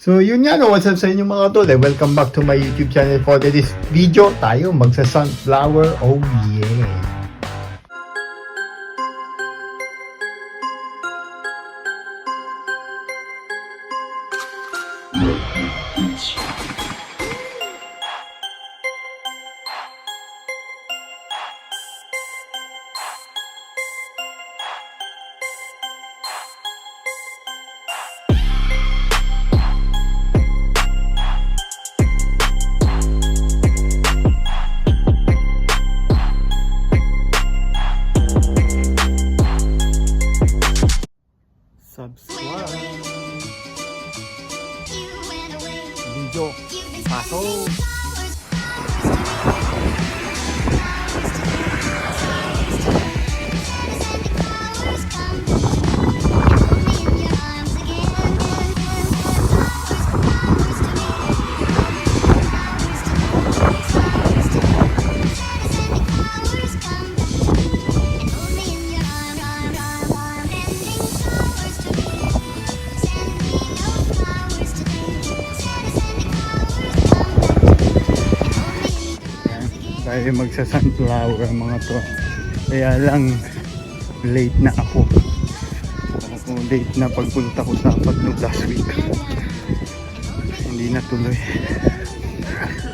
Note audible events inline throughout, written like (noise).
So yun nga no, what's up sa inyo mga tol eh. Welcome back to my YouTube channel for this video. Tayo magsa sunflower. Oh yeah. Video. Pasok. Tayo magsa sunflower mga to. Kaya lang late na ako. Ako late na pagpunta ko sa Pagnog last week. Hindi na tuloy.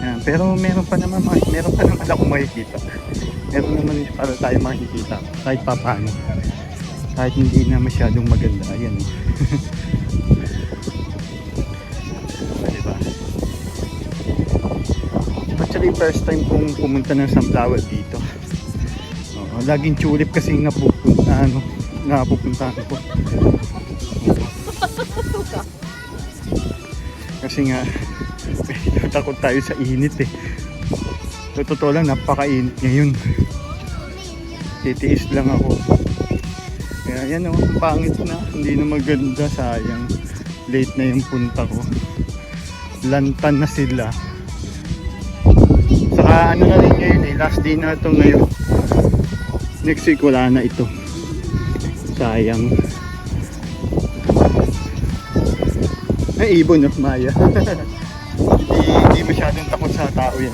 Ayan, pero meron pa naman meron pa naman ako makikita. Meron naman para tayo makikita kahit pa paano. Kahit hindi na masyadong maganda. Ayan. (laughs) Actually, first time kong pumunta ng sunflower dito. (laughs) Oo, laging tulip kasi napupunta, ano, napupuntahan ko. (laughs) Kasi nga, takot tayo sa init eh. So, totoo lang, napakainit ngayon. Titiis lang ako. Kaya yan oh, ang pangit na. Hindi na maganda, sayang. Late na yung punta ko. Lantan na sila. Saka ano na rin ngayon eh, last day na ito ngayon. Next week wala na ito. Sayang. Ay, ibon no, Maya. (laughs) Hindi, hindi masyadong takot sa tao yan.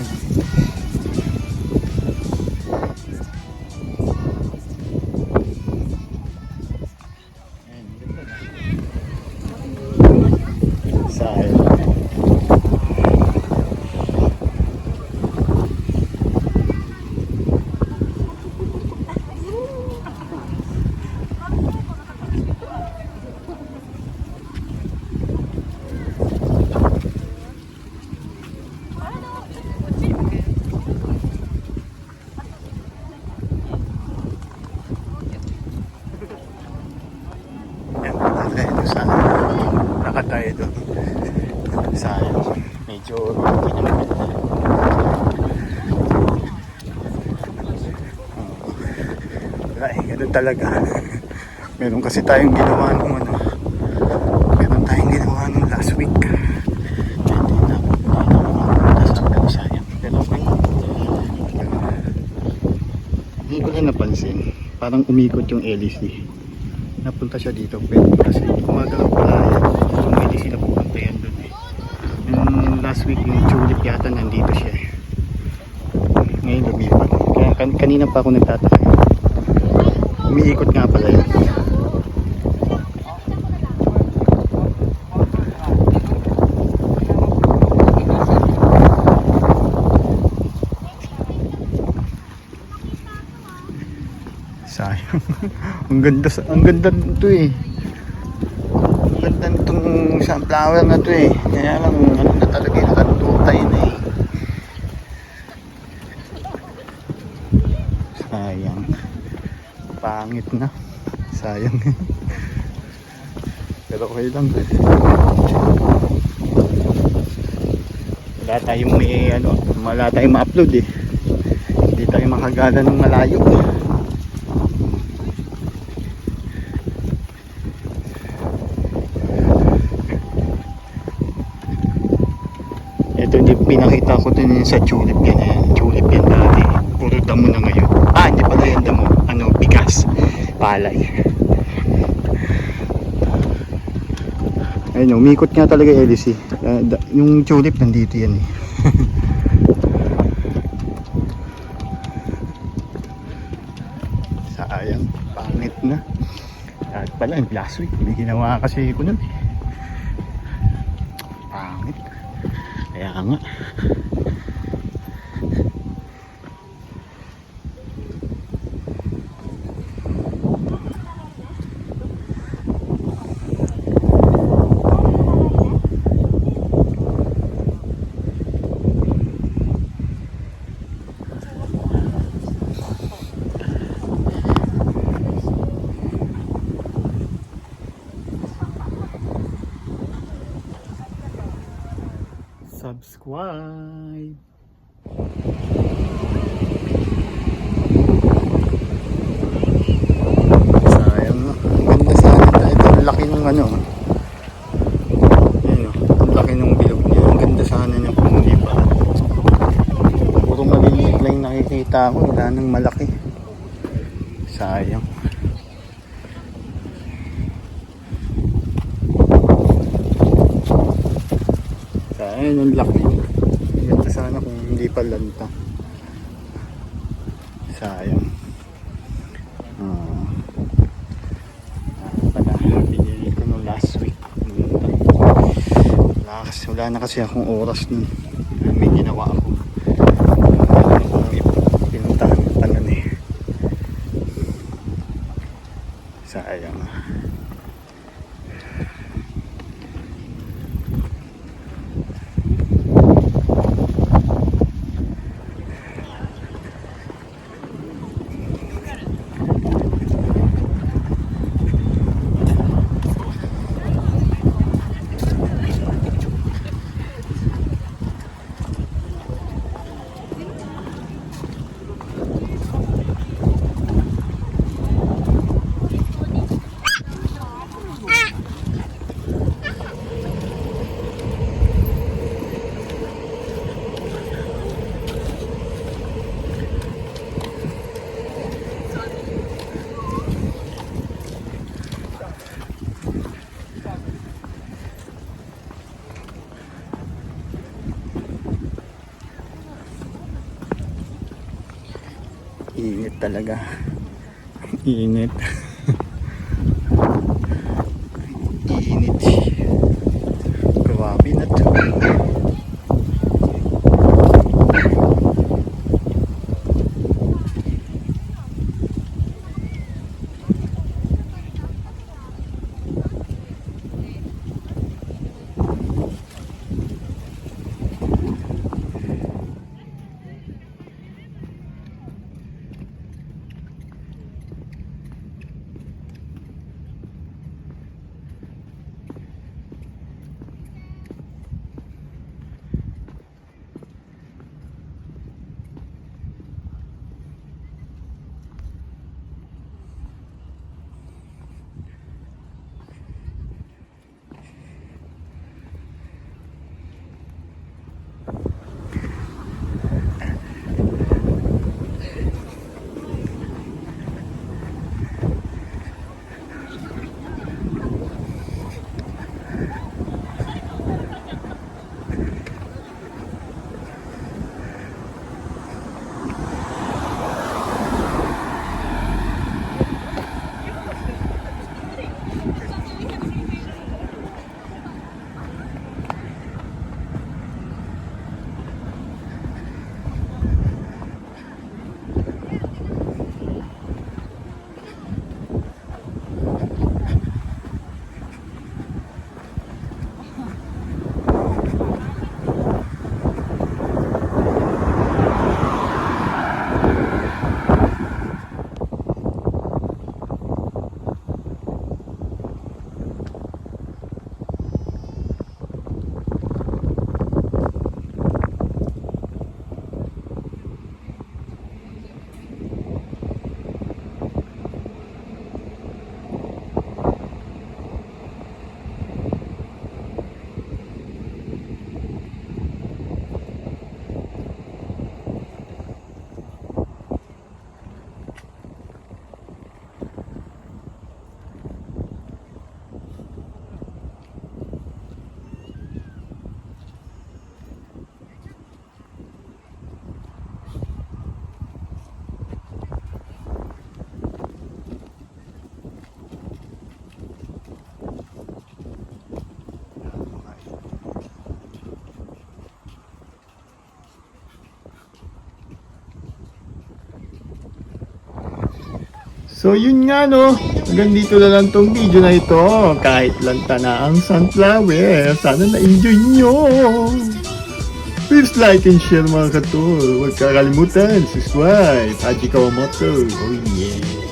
Medyo hindi na maganda. Wala eh, ganun talaga. Meron kasi tayong ginawa nung ano. Meron tayong ginawa nung last week. Na okay. Hindi ko lang napansin. Parang umikot yung LEC napunta siya dito pero kasi gumagalaw pala yan hindi sila pupunta yan yung last week yung tulip yata nandito siya. Ngayon lumipat. Kaya kan kanina pa ako nagtataka. Umiikot nga pala yan sayang. (laughs) Ang ganda ang ganda nito eh. Ang ganda nitong sunflower na to eh. Kaya lang ano na eh. Sayang. Pangit na. Sayang. (laughs) Pero okay lang. Wala tayong may ano wala tayong ma-upload eh. Hindi tayo makagala ng malayo Ito hindi pinakita ko din sa tulip yan. Ayan, tulip yan dati. Puro damo na ngayon. Ah, hindi pala yan damo. Ano, bigas. Palay. Ayun, umikot nga talaga yung LEC. Ah, yung tulip nandito yan eh. (laughs) Sayang, pangit na. At pala, last week, may ginawa kasi ko nun. eh. Pangit. Kaya nga. Subscribe. Sayang nga. Ang sana ito. Ang laki ng ano. Ayun. Ang laki ng bilog niya. Ang ganda sana niya kung hindi pa. Puro maliliit lang nakikita ko. Wala nang malaki. Sayang. Sayang yung laki. Ang ganda sana kung hindi pa lanta. Sayang. Ah. Ah, pala, binili ko nung last week. Wala, kasi, wala na kasi akong oras nun. May ginawa ako. Pinuntahan ng tanan eh. Sayang. Init talaga. Init. So yun nga no, hanggang dito na lang tong video na ito. Kahit lanta na ang sunflower, sana na-enjoy nyo. Please like and share mga katol. Huwag kakalimutan, subscribe. Haji Kawamoto. Oh yeah.